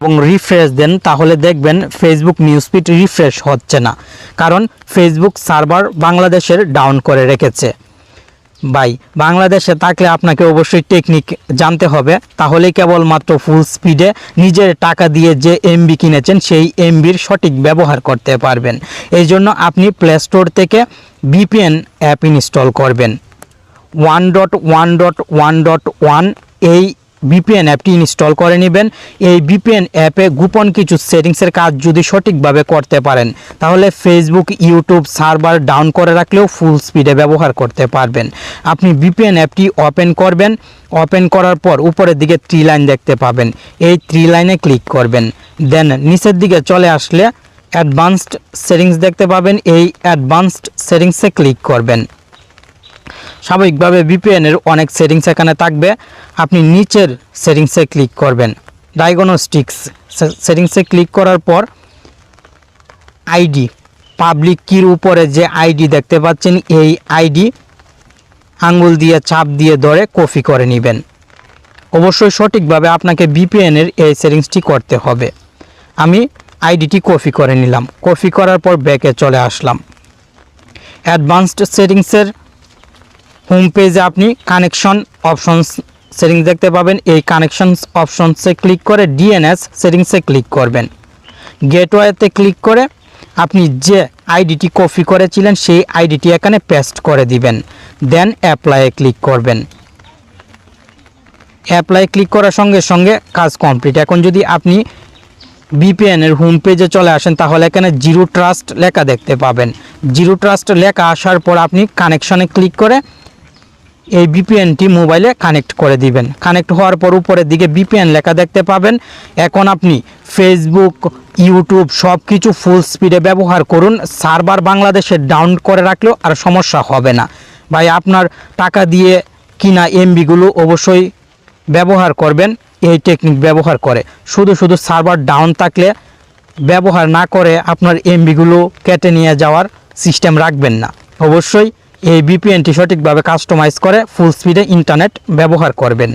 এবং রিফ্রেশ দেন, তাহলে দেখবেন ফেসবুক নিউজ ফিড রিফ্রেশ হচ্ছে না। কারণ ফেসবুক সার্ভার বাংলাদেশের ডাউন করে রেখেছে। বাই বাংলাদেশে থাকলে আপনাকে অবশ্যই টেকনিক জানতে হবে। তাহলেই কেবলমাত্র ফুল স্পিডে নিজের টাকা দিয়ে যে এমবি কিনেছেন, সেই এমবির সঠিক ব্যবহার করতে পারবেন। এই জন্য আপনি প্লে স্টোর থেকে বিপিএন অ্যাপ ইনস্টল করবেন। One dot one dot one dot one এই বিপিএন অ্যাপটি ইনস্টল করে নেবেন। এই বিপিএন অ্যাপে গোপন কিছু সেটিংসের কাজ যদি সঠিকভাবে করতে পারেন, তাহলে ফেসবুক ইউটিউব সার্ভার ডাউন করে রাখলেও ফুল স্পিডে ব্যবহার করতে পারবেন। আপনি বিপিএন অ্যাপটি ওপেন করবেন। ওপেন করার পর উপরের দিকে থ্রি লাইন দেখতে পাবেন। এই থ্রি লাইনে ক্লিক করবেন। দেন নিচের দিকে চলে আসলে অ্যাডভান্সড সেটিংস দেখতে পাবেন। এই অ্যাডভান্সড সেটিংসে ক্লিক করবেন। স্বাভাবিকভাবে ভিপিএনের অনেক সেটিংস এখানে থাকবে। আপনি নিচের সেটিংসে ক্লিক করবেন। ডায়াগনস্টিক্স সেটিংসে ক্লিক করার পর আইডি পাবলিক কির উপরে যে আইডি দেখতে পাচ্ছেন, এই আইডি আঙ্গুল দিয়ে চাপ দিয়ে ধরে কপি করে নেবেন। অবশ্যই সঠিকভাবে আপনাকে ভিপিএনের এই সেটিংসটি করতে হবে। আমি আইডিটি কপি করে নিলাম। কপি করার পর ব্যাকে চলে আসলাম। অ্যাডভান্সড সেটিংসের হোম পেজে আপনি কানেকশন অপশনস সেটিংস দেখতে পাবেন। এই কানেকশনস অপশনসে ক্লিক করে ডিএনএস সেটিংসে ক্লিক করবেন। গেটওয়েতে ক্লিক করে আপনি যে আইডিটি কপি করেছিলেন, সেই আইডিটি এখানে পেস্ট করে দিবেন। দেন অ্যাপ্লাইয়ে ক্লিক করবেন। অ্যাপ্লাই ক্লিক করার সঙ্গে সঙ্গে কাজ কমপ্লিট এখন যদি আপনি বিপিএনের হোম পেজে চলে আসেন, তাহলে এখানে জিরো ট্রাস্ট লেখা দেখতে পাবেন। জিরো ট্রাস্ট লেখা আসার পর আপনি কানেকশনে ক্লিক করে এই বিপিএনটি মোবাইলে কানেক্ট করে দিবেন। কানেক্ট হওয়ার পর উপরের দিকে বিপিএন লেখা দেখতে পাবেন। এখন আপনি ফেসবুক ইউটিউব সব কিছু ফুল স্পিডে ব্যবহার করুন। সার্ভার বাংলাদেশে ডাউন করে রাখলেও আর সমস্যা হবে না। ভাই, আপনার টাকা দিয়ে কিনা এমবিগুলো অবশ্যই ব্যবহার করবেন। এই টেকনিক ব্যবহার করে। শুধু শুধু সার্ভার ডাউন থাকলে ব্যবহার না করে আপনার এমবিগুলো কেটে নিয়ে যাওয়ার সিস্টেম রাখবেন না। অবশ্যই এই বিপিএনটি সঠিকভাবে কাস্টমাইজ করে ফুল স্পিডে ইন্টারনেট ব্যবহার করবেন।